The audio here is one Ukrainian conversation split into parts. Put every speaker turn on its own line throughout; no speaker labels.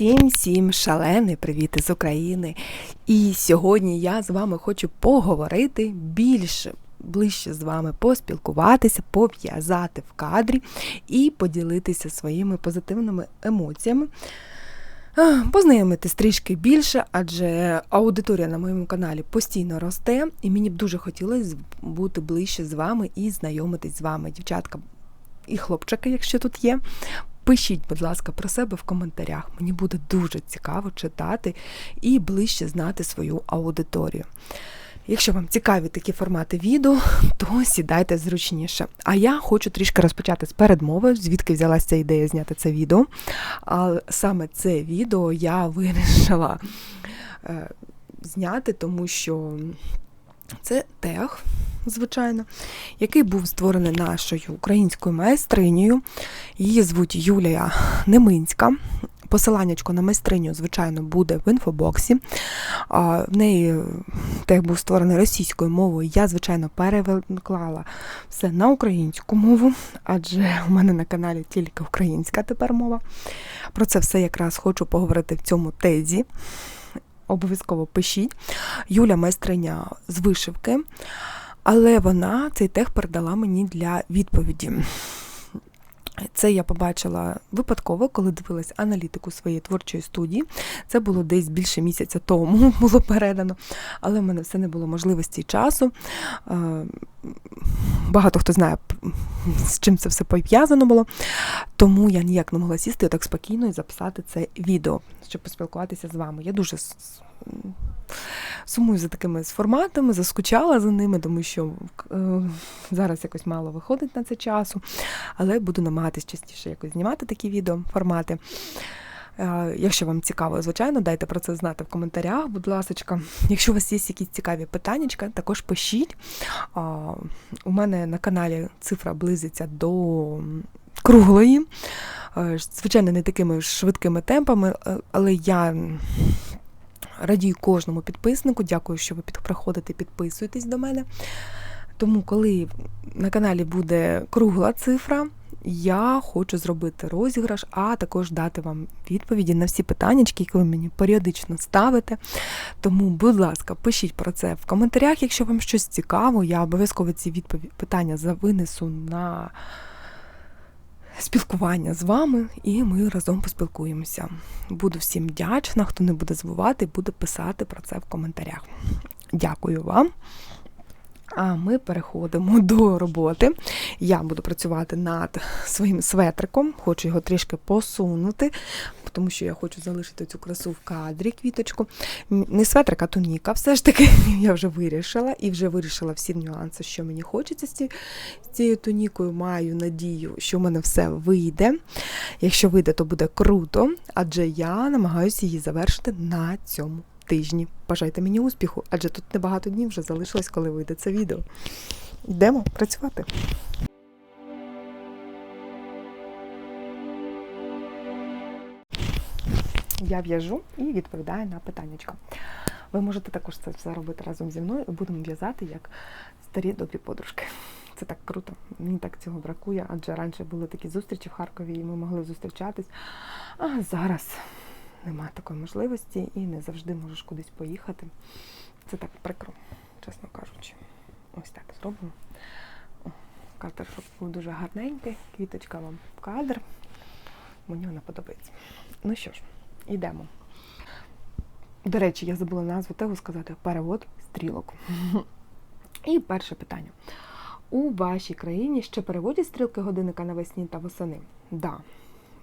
Всім всім шалений привіт із України. І сьогодні я з вами хочу поговорити більше, ближче з вами поспілкуватися, пов'язати в кадрі і поділитися своїми позитивними емоціями. Познайомитись трішки більше, адже аудиторія на моєму каналі постійно росте, і мені б дуже хотілося бути ближче з вами і знайомитись з вами, дівчатка і хлопчики, якщо тут є. Пишіть, будь ласка, про себе в коментарях. Мені буде дуже цікаво читати і ближче знати свою аудиторію. Якщо вам цікаві такі формати відео, то сідайте зручніше. А я хочу трішки розпочати з передмови, звідки взялася ця ідея зняти це відео. А саме це відео я вирішила е, зняти, тому що це тег, звичайно, який був створений нашою українською майстринею. Її звуть Юлія Неминська. Посиланнячко на майстриню, звичайно, буде в інфобоксі. В неї тег був створений російською мовою. Я, звичайно, переклала все на українську мову, адже у мене на каналі тільки українська тепер мова. Про це все якраз хочу поговорити в цьому тезі обов'язково пишіть. Юля майстриня з вишивки, але вона цей тех передала мені для відповіді. Це я побачила випадково, коли дивилась аналітику своєї творчої студії. Це було десь більше місяця тому було передано, але в мене все не було можливості і часу. Багато хто знає, з чим це все пов'язано було. Тому я ніяк не могла сісти так спокійно і записати це відео, щоб поспілкуватися з вами. Я дуже сумую за такими форматами, заскучала за ними, тому що е, зараз якось мало виходить на це часу, але буду намагатись частіше якось знімати такі відео формати. Е, якщо вам цікаво, звичайно, дайте про це знати в коментарях, будь ласка. Якщо у вас є якісь цікаві питання, також пишіть. У мене на каналі цифра близиться до круглої. Е, звичайно, не такими швидкими темпами, але я радію кожному підписнику. Дякую, що ви приходите, підписуєтесь до мене. Тому, коли на каналі буде кругла цифра, я хочу зробити розіграш, а також дати вам відповіді на всі питання, які ви мені періодично ставите. Тому, будь ласка, пишіть про це в коментарях, якщо вам щось цікаво. Я обов'язково ці відповіді питання винесу на спілкування з вами, і ми разом поспілкуємося. Буду всім вдячна, хто не буде забувати, буде писати про це в коментарях. Дякую вам. А ми переходимо до роботи. Я буду працювати над своїм светриком, хочу його трішки посунути, тому що я хочу залишити цю красу в кадрі, квіточку. Не светрик, а туніка. Все ж таки я вже вирішила і вже вирішила всі нюанси, що мені хочеться з цією тунікою. Маю надію, що в мене все вийде. Якщо вийде, то буде круто, адже я намагаюся її завершити на цьому тижні. Бажайте мені успіху, адже тут небагато днів вже залишилось, коли вийде це відео. Йдемо працювати. Я в'яжу і відповідаю на питаннячка. Ви можете також це все робити разом зі мною і будемо в'язати як старі добрі подружки. Це так круто. Мені так цього бракує, адже раніше були такі зустрічі в Харкові, і ми могли зустрічатись. А зараз немає такої можливості і не завжди можеш кудись поїхати. Це так прикро, чесно кажучи. Ось так зробимо. Кадр був дуже гарненький, квіточка вам в кадр. Мені вона подобається. Ну що ж, йдемо. До речі, я забула назву тегу сказати перевод стрілок. І перше питання. У вашій країні ще переводять стрілки годинника навесні та восени? Так, да.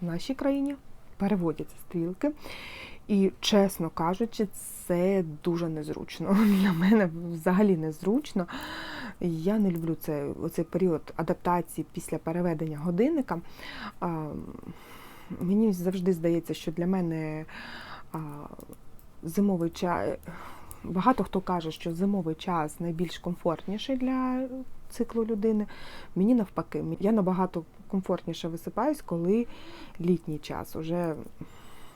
в нашій країні переводяться стрілки. І, чесно кажучи, це дуже незручно. Для мене взагалі незручно. Я не люблю це, оцей період адаптації після переведення годинника. А, Мені завжди здається, що для мене а, зимовий час. Багато хто каже, що зимовий час найбільш комфортніший для циклу людини. Мені навпаки, я набагато комфортніше висипаюсь, коли літній час. Уже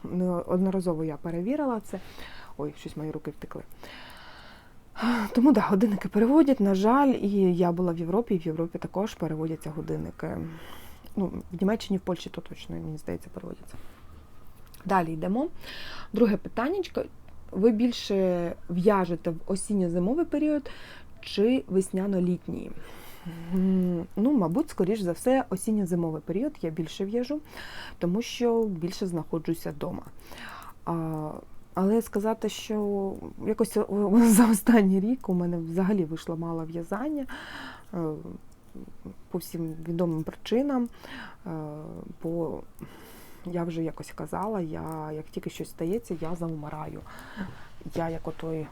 неодноразово я перевірила це. Ой, щось мої руки втекли. Тому да, годинники переводять, на жаль, і я була в Європі, і в Європі також переводяться годинники. Ну, В Німеччині, в Польщі то точно, мені здається, переводяться. Далі йдемо. Друге питаннячко. Ви більше в'яжете в осінньо-зимовий період чи весняно-літній? Ну, мабуть, скоріш за все, осінньо-зимовий період я більше в'яжу, тому що більше знаходжуся вдома. Але сказати, що якось за останній рік у мене взагалі вийшло мало в'язання е, по всім відомим причинам. е, Бо я вже якось казала, я як тільки щось стається, я завмираю. Я як отой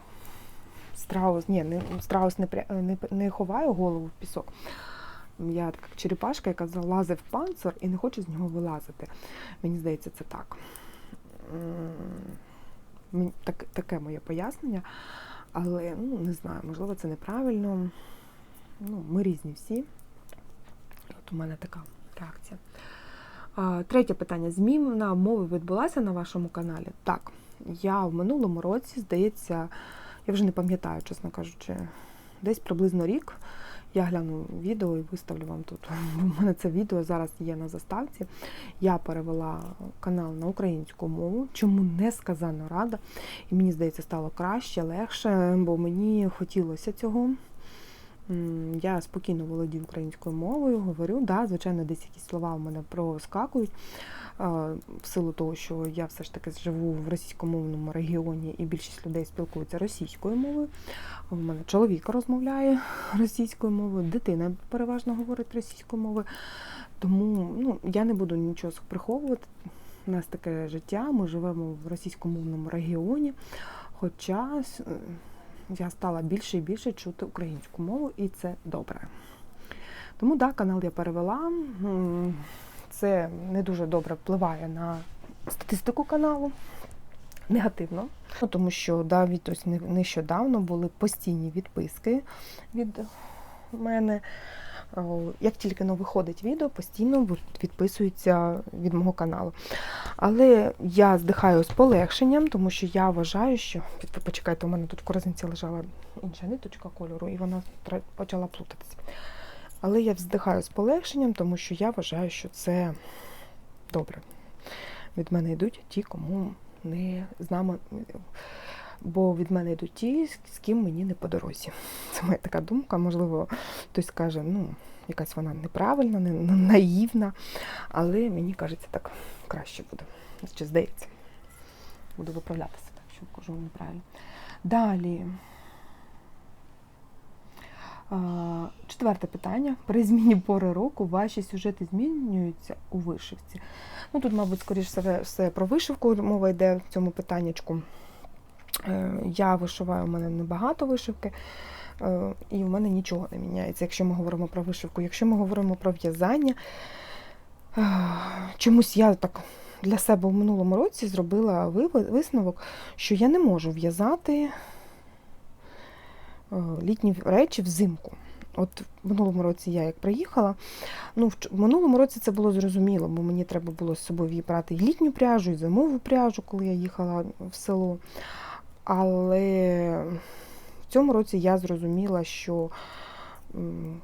страус, ні, не страус не, не, не ховаю голову в пісок. Я така черепашка, яка залазить в панцир і не хоче з нього вилазити. Мені здається, це так. Так таке моє пояснення, але ну, не знаю, можливо, це неправильно. Ну, ми різні всі. От у мене така реакція. А, Третє питання. Зміна мови відбулася на вашому каналі? Так. Я в минулому році, здається, я вже не пам'ятаю, чесно кажучи, десь приблизно рік. Я гляну відео і виставлю вам тут. У мене це відео зараз є на заставці. Я перевела канал на українську мову, чому не сказано рада. І мені здається, стало краще, легше, бо мені хотілося цього. Я спокійно володію українською мовою, говорю, да, звичайно, десь якісь слова у мене проскакують. В силу того, що я все ж таки живу в російськомовному регіоні і більшість людей спілкуються російською мовою. У мене чоловік розмовляє російською мовою, дитина переважно говорить російською мовою. Тому ну, я не буду нічого приховувати. У нас таке життя, ми живемо в російськомовному регіоні. Хоча я стала більше і більше чути українську мову, і це добре. Тому так, да, канал я перевела. Це не дуже добре впливає на статистику каналу. Негативно, Ну, тому що навіть ось не- нещодавно були постійні відписки від мене. О, Як тільки ну, виходить відео, постійно відписуються від мого каналу. Але я здихаю з полегшенням, тому що я вважаю, що почекайте, у мене тут в корзинці лежала інша ниточка кольору, і вона почала плутатися. Але я вздихаю з полегшенням, тому що я вважаю, що це добре. Від мене йдуть ті, кому не з нами. Бо від мене йдуть ті, з ким мені не по дорозі. Це моя така думка. Можливо, хтось скаже, ну, якась вона неправильна, не, наївна, але мені кажеться, так краще буде. Чи здається. Буду виправлятися, так що кажу неправильно. Далі. Четверте питання. При зміні пори року ваші сюжети змінюються у вишивці. Ну тут, мабуть, скоріш все, все про вишивку мова йде в цьому питаннячку. Е, Я вишиваю, у мене небагато вишивки, е, і в мене нічого не міняється, якщо ми говоримо про вишивку. Якщо ми говоримо про в'язання, е, чомусь я так для себе в минулому році зробила висновок, що я не можу в'язати літні речі взимку. От в минулому році я як приїхала, ну в минулому році це було зрозуміло, бо мені треба було з собою брати і літню пряжу, і зимову пряжу, коли я їхала в село. Але в цьому році я зрозуміла, що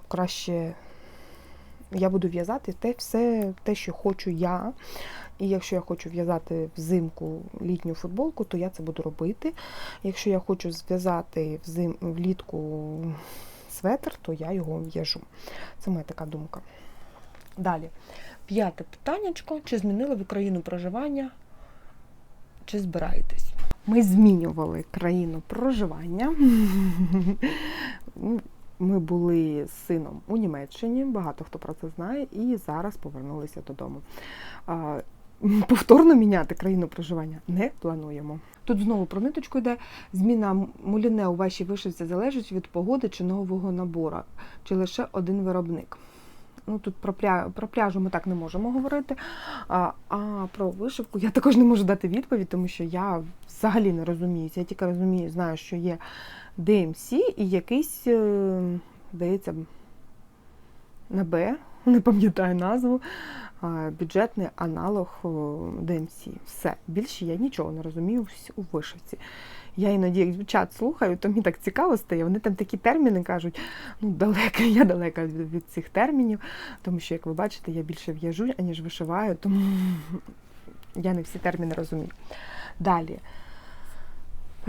краще я буду в'язати те все, те, що хочу я. І якщо я хочу в'язати взимку літню футболку, то я це буду робити. Якщо я хочу зв'язати взим, влітку светр, то я його в'яжу. Це моя така думка. Далі. П'яте питаннячко. Чи змінили ви країну проживання? Чи збираєтесь? Ми змінювали країну проживання. Ми були з сином у Німеччині, багато хто про це знає, і зараз повернулися додому. Повторно міняти країну проживання не плануємо. Тут знову про ниточку йде. Зміна муліне у вашій вишивці залежить від погоди чи нового набору, чи лише один виробник. Ну, тут про, пря... про пряжу ми так не можемо говорити. А, а про вишивку я також не можу дати відповідь, тому що я взагалі не розуміюся. Я тільки розумію, знаю, що є DMC і якийсь, е, здається, на Б, не пам'ятаю назву, бюджетний аналог DMC. Все. Більше я нічого не розумію у вишивці. Я іноді як чат слухаю, то мені так цікаво стає. Вони там такі терміни кажуть. Ну, далека, я далека від, від цих термінів, тому що, як ви бачите, я більше в'яжу, аніж вишиваю, тому я не всі терміни розумію. Далі.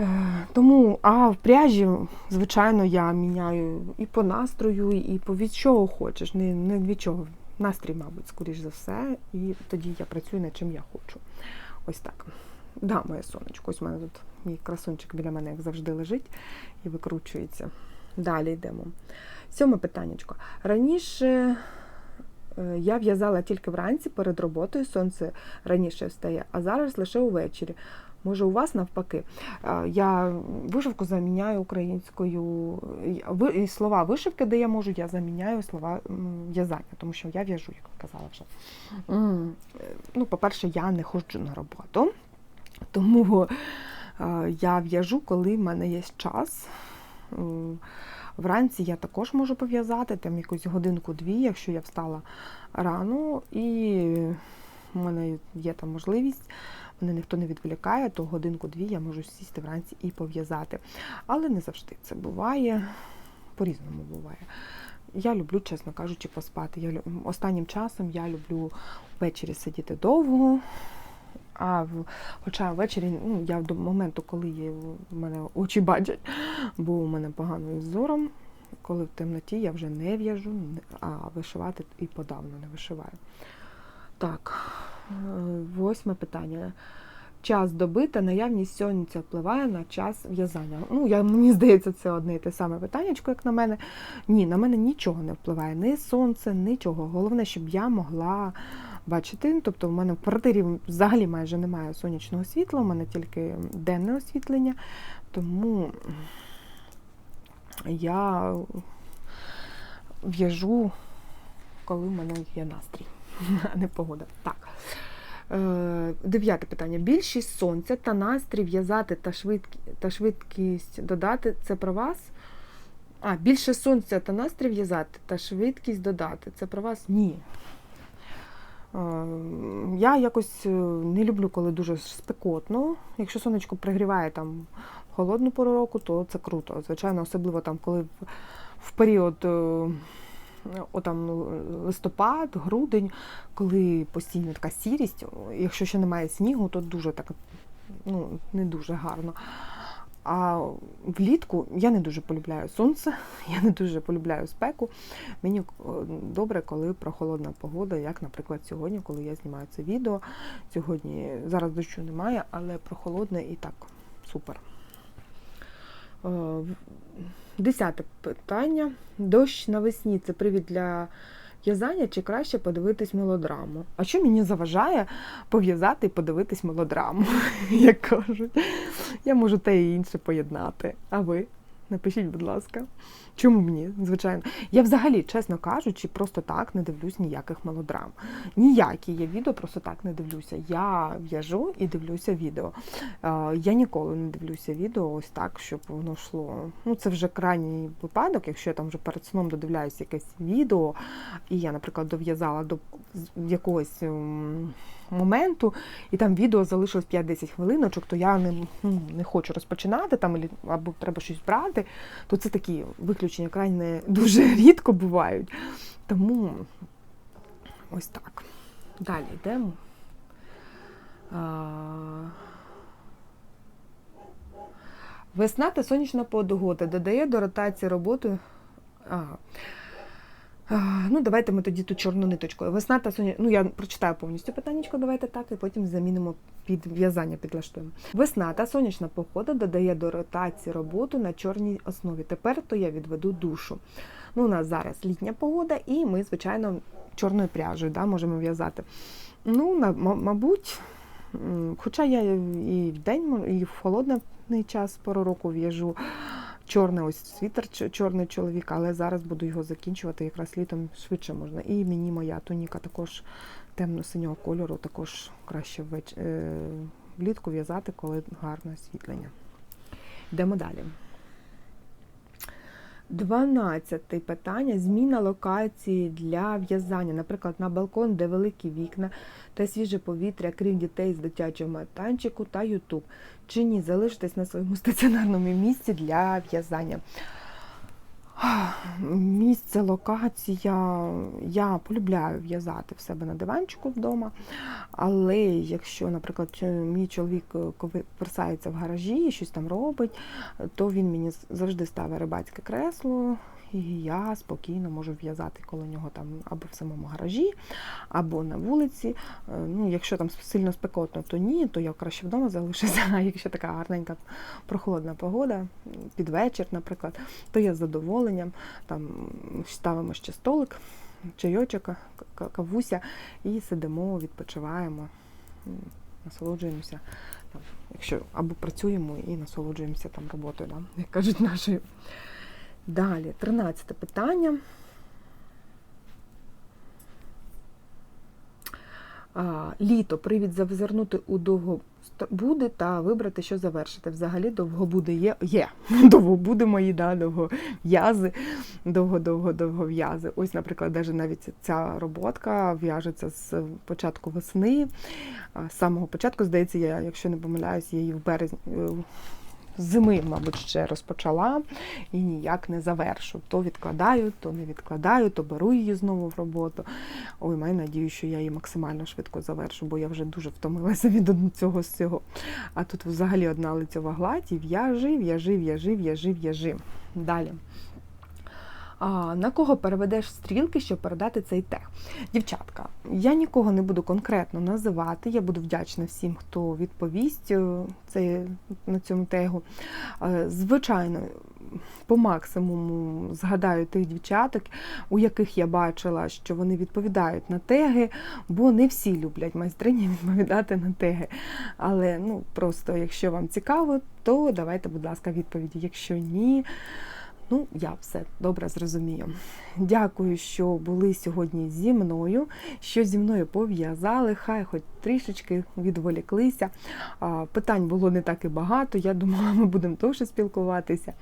Е, Тому, а в пряжі, звичайно, я міняю і по настрою, і по від чого хочеш. Не, не від чого. Настрій, мабуть, скоріш за все. І тоді я працюю над чим я хочу. Ось так. Да, моє сонечко. Ось у мене тут мій красунчик біля мене, як завжди, лежить і викручується. Далі йдемо. Сьоме питаннячко. Раніше е, я в'язала тільки вранці перед роботою, сонце раніше встає, а зараз лише увечері. Може, у вас навпаки. Е, Я вишивку заміняю українською. І Слова вишивки, де я можу, я заміняю слова в'язання, тому що я в'яжу, як казала вже. Е, Ну, по-перше, я не ходжу на роботу, тому я в'яжу, коли в мене є час. Вранці я також можу пов'язати там якусь годинку-дві, якщо я встала рано, і в мене є там можливість, мене ніхто не відволікає, то годинку-дві я можу сісти вранці і пов'язати. Але не завжди це буває, по-різному буває. Я люблю, чесно кажучи, поспати. Я, останнім часом я люблю ввечері сидіти довго. А в, хоча ввечері, ну, я до моменту, коли є, в мене очі бачать, бо у мене погано із зором, коли в темноті я вже не в'яжу, а вишивати і подавно не вишиваю. Так, е, восьме питання. Час доби та наявність сонця впливає на час в'язання. Ну, я, мені здається, це одне і те саме питаннячко, як на мене. Ні, на мене нічого не впливає, ні сонце, нічого. Головне, щоб я могла бачити. Тобто, в мене в квартирі взагалі майже немає сонячного світла, у мене тільки денне освітлення. Тому я в'яжу, коли в мене є настрій, а не погода. Так. Е, Дев'яте питання. Більшість сонця та настрій в'язати та, швидкі, та швидкість додати це про вас? А, більше сонця та настрій в'язати та швидкість додати. Це про вас? Ні. Е, Я якось е, не люблю, коли дуже спекотно. Якщо сонечко пригріває там холодну пору року, то це круто. Звичайно, особливо там, коли в, в період е, о, там, листопад, грудень, коли постійно така сірість, якщо ще немає снігу, то дуже так ну, не дуже гарно. А влітку я не дуже полюбляю сонце, я не дуже полюбляю спеку. Мені е, добре, коли прохолодна погода, як, наприклад, сьогодні, коли я знімаю це відео. Сьогодні зараз дощу немає, але прохолодне і так супер. Е, Десяте питання. Дощ навесні це привід для в'язання чи краще подивитись мелодраму? А що мені заважає пов'язати і подивитись мелодраму, як кажуть? Я можу те і інше поєднати. А ви? Напишіть, будь ласка. Чому мені? Звичайно. Я взагалі, чесно кажучи, просто так не дивлюсь ніяких мелодрам. Ніякі є відео, просто так не дивлюся. Я в'яжу і дивлюся відео. Е, Я ніколи не дивлюся відео ось так, щоб воно йшло. Ну, це вже крайній випадок, якщо я там вже перед сном додивляюся якесь відео, і я, наприклад, дов'язала до якогось ем, моменту, і там відео залишилось 5-10 хвилиночок, то я не, ну, не хочу розпочинати там, або треба щось брати, то це такі виключення крайне дуже рідко бувають. Тому ось так. Далі йдемо. Весна та сонячна погода додає до ротації роботи. Ага. Ну, давайте ми тоді ту чорну ниточку. Весна та соня... Ну, я прочитаю повністю питаннячко, давайте так, і потім замінимо під в'язання, підлаштуємо. Весна та сонячна погода додає до ротації роботу на чорній основі. Тепер то я відведу душу. Ну, у нас зараз літня погода, і ми, звичайно, чорною пряжею да, можемо в'язати. Ну, на- мабуть, хоча я і в день, і в холодний час пору року в'яжу чорний ось світер чорний чоловік, але зараз буду його закінчувати якраз літом швидше можна. І мені моя туніка також темно-синього кольору, також краще е, влітку в'язати, коли гарне освітлення. Йдемо далі. Дванадцяте питання. Зміна локації для в'язання. Наприклад, на балкон, де великі вікна та свіже повітря, крім дітей з дитячого майданчику та Ютуб. Чи ні, залишитись на своєму стаціонарному місці для в'язання. Місце, локація. Я полюбляю в'язати в себе на диванчику вдома. Але якщо, наприклад, мій чоловік версається в гаражі і щось там робить, то він мені завжди ставить рибацьке кресло, і я спокійно можу в'язати коло нього там або в самому гаражі, або на вулиці. Е, Ну, якщо там сильно спекотно, то ні, то я краще вдома залишуся. А якщо така гарненька прохолодна погода, під вечір, наприклад, то я з задоволенням там ставимо ще столик, чайочок, кавуся і сидимо, відпочиваємо, насолоджуємося. Якщо або працюємо і насолоджуємося там роботою, да, як кажуть нашою. Далі, тринадцяте питання. А, літо привід зазирнути у довгобуди та вибрати, що завершити. Взагалі довгобуди є. є. Довгобуди мої, да, довгов'язи, довго-довго-довго в'язи. Ось, наприклад, навіть ця роботка в'яжеться з початку весни. З самого початку, здається, я, якщо не помиляюсь, я її в березні. Зими, мабуть, ще розпочала і ніяк не завершу. То відкладаю, то не відкладаю, то беру її знову в роботу. Ой, маю надію, що я її максимально швидко завершу, бо я вже дуже втомилася від цього всього. А тут взагалі одна лицьова гладь і в'яжи, в'яжи, в'яжи, в'яжи, в'яжи. Далі. На кого переведеш стрілки, щоб передати цей тег? Дівчатка, я нікого не буду конкретно називати. Я буду вдячна всім, хто відповість е, це, на цьому тегу. Е, Звичайно, по максимуму згадаю тих дівчаток, у яких я бачила, що вони відповідають на теги, бо не всі люблять майстрині відповідати на теги. Але ну просто, якщо вам цікаво, то давайте, будь ласка, відповіді. Якщо ні, ну я все добре зрозумію. Дякую, що були сьогодні зі мною, що зі мною пов'язали, хай хоч трішечки відволіклися. Питань було не так і багато. Я думала, ми будемо довше спілкуватися.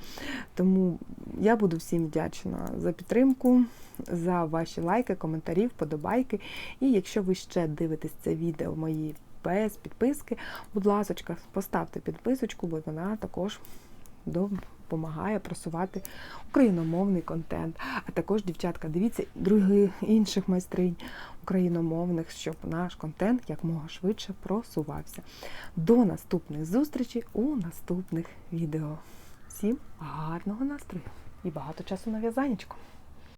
Тому я буду всім вдячна за підтримку, за ваші лайки, коментарі, вподобайки. І якщо ви ще дивитесь це відео мої без підписки, будь ласка, поставте підписочку, бо вона також допомагає просувати україномовний контент. А також, дівчатка, дивіться других інших майстринь україномовних, щоб наш контент якмога швидше просувався. До наступних зустрічей у наступних відео. Всім гарного настрою і багато часу на в'язанечку!